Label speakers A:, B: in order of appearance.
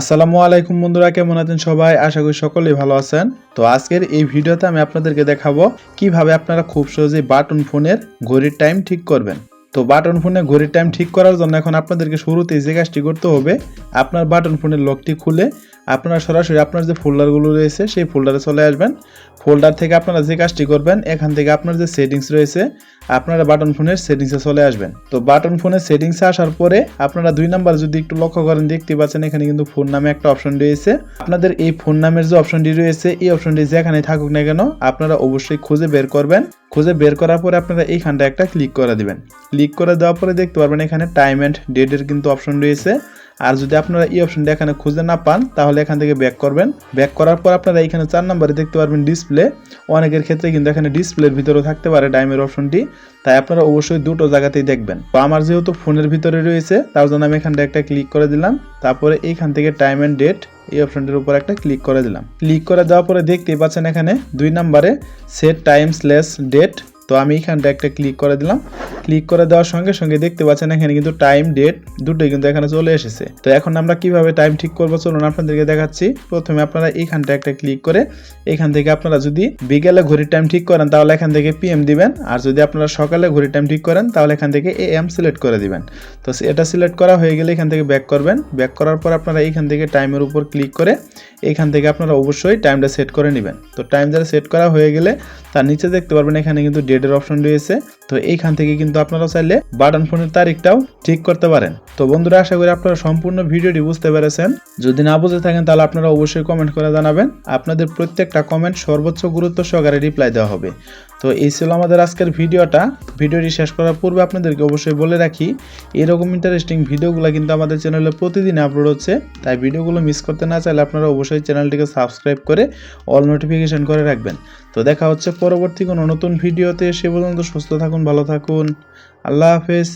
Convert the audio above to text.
A: আসসালামু আলাইকুম বন্ধুরা, কেমন আছেন সবাই? আশা করি সকলেই ভালো আছেন। তো আজকের এই ভিডিওতে আমি আপনাদেরকে দেখাবো কীভাবে আপনারা খুব সহজেই বাটন ফোনের ঘড়ির টাইম ঠিক করবেন। তো বাটন ফোনে ঘড়ির টাইম ঠিক করার জন্য এখন আপনাদেরকে শুরুতেই যে কাজটি করতে হবে, আপনার বাটন ফোনের লকটি খুলে আপনারা সরাসরি আপনার যে ফোল্ডারগুলো রয়েছে, সেই ফোল্ডারে চলে আসবেন। ফোল্ডার থেকে আপনারা যে কাজটি করবেন, এখান থেকে আপনার যে সেটিংস রয়েছে, আপনারা বাটন ফোনের সেটিংসে চলে আসবেন। তো বাটন ফোনের সেটিংসে আসার পরে আপনারা দুই নাম্বার যদি একটু লক্ষ্য করেন, দেখতে পাচ্ছেন এখানে কিন্তু ফোন নামে একটা অপশন রয়েছে। আপনাদের এই ফোন নামের যে অপশনটি রয়েছে, এই অপশনটি যেখানে থাকুক না কেন, আপনারা অবশ্যই খুঁজে বের করবেন। খুঁজে বের করার পরে আপনারা এইখানটা একটা ক্লিক করে দিবেন। ক্লিক করে দেওয়ার পরে দেখতে পারবেন এখানে টাইম অ্যান্ড ডেটের কিন্তু অপশন রয়েছে। আর যদি আপনারা এই অপশনটা এখানে খুঁজে না পান, তাহলে এখান থেকে ব্যাক করবেন। ব্যাক করার পর আপনারা এখানে চার নাম্বারে দেখতে পারবেন ডিসপ্লে অনেকের ক্ষেত্রে কিন্তু এখানে ডিসপ্লের ভিতরেও থাকতে পারে টাইমের অপশনটি তাই আপনারা অবশ্যই দুটো জায়গাতেই দেখবেন। তো আমার যেহেতু ফোনের ভিতরে রয়েছে, তার জন্য আমি এখানটা একটা ক্লিক করে দিলাম। তারপরে এইখান থেকে টাইম অ্যান্ড ডেট এই অপশনটির উপর একটা ক্লিক করে দিলাম। ক্লিক করে দেওয়ার পরে দেখতেই পাচ্ছেন এখানে দুই নাম্বারে সেট টাইম স্ল্যাশ ডেট তো আমি এখানটা একটা ক্লিক করে দিলাম। ক্লিক করে দেওয়ার সঙ্গে সঙ্গে দেখতে পাচ্ছেন এখানে কিন্তু টাইম ডেট দুটোই কিন্তু এখানে চলে এসেছে। তো এখন আমরা কীভাবে টাইম ঠিক করব? চলুন আপনাদেরকে দেখাচ্ছি। প্রথমে আপনারা এইখানটা একটা ক্লিক করে এখান থেকে আপনারা যদি বিকেলে ঘড়ির টাইম ঠিক করেন, তাহলে এখান থেকে পিএম দিবেন। আর যদি আপনারা সকালে ঘড়ির টাইম ঠিক করেন, তাহলে এখান থেকে এ এম সিলেক্ট করে দিবেন। তো এটা সিলেক্ট করা হয়ে গেলে এখান থেকে ব্যাক করবেন। ব্যাক করার পর আপনারা এইখান থেকে টাইমের উপর ক্লিক করে এখান থেকে আপনারা অবশ্যই টাইমটা সেট করে নেবেন। তো টাইম যারা সেট করা হয়ে গেলে তার নিচে দেখতে পারবেন এখানে কিন্তু ডেটের অপশন রয়েছে। তো এইখান থেকে কিন্তু আপনারা চাইলে বাটন ফোনের তারিখটাও ঠিক করতে পারেন। তো বন্ধুরা, আশা করি আপনারা সম্পূর্ণ ভিডিওটি বুঝতে পেরেছেন। যদি না বুঝে থাকেন তাহলে আপনারা অবশ্যই কমেন্ট করে জানাবেন। আপনাদের প্রত্যেকটা কমেন্ট সর্বোচ্চ গুরুত্ব সহকারে রিপ্লাই দেওয়া হবে। তো এই ছিল আমাদের আজকের ভিডিওটা। ভিডিওটি শেষ করার পূর্বে আপনাদেরকে অবশ্যই বলে রাখি, এরকম ইন্টারেস্টিং ভিডিওগুলো কিন্তু আমাদের চ্যানেলে প্রতিদিন আপলোড হচ্ছে। তাই ভিডিওগুলো মিস করতে না চাইলে আপনারা অবশ্যই চ্যানেলটিকে সাবস্ক্রাইব করে অল নোটিফিকেশান করে রাখবেন। তো দেখা হচ্ছে পরবর্তী কোনো নতুন ভিডিওতে, সে পর্যন্ত সুস্থ থাকুন, ভালো থাকুন। আল্লাহ হাফেজ।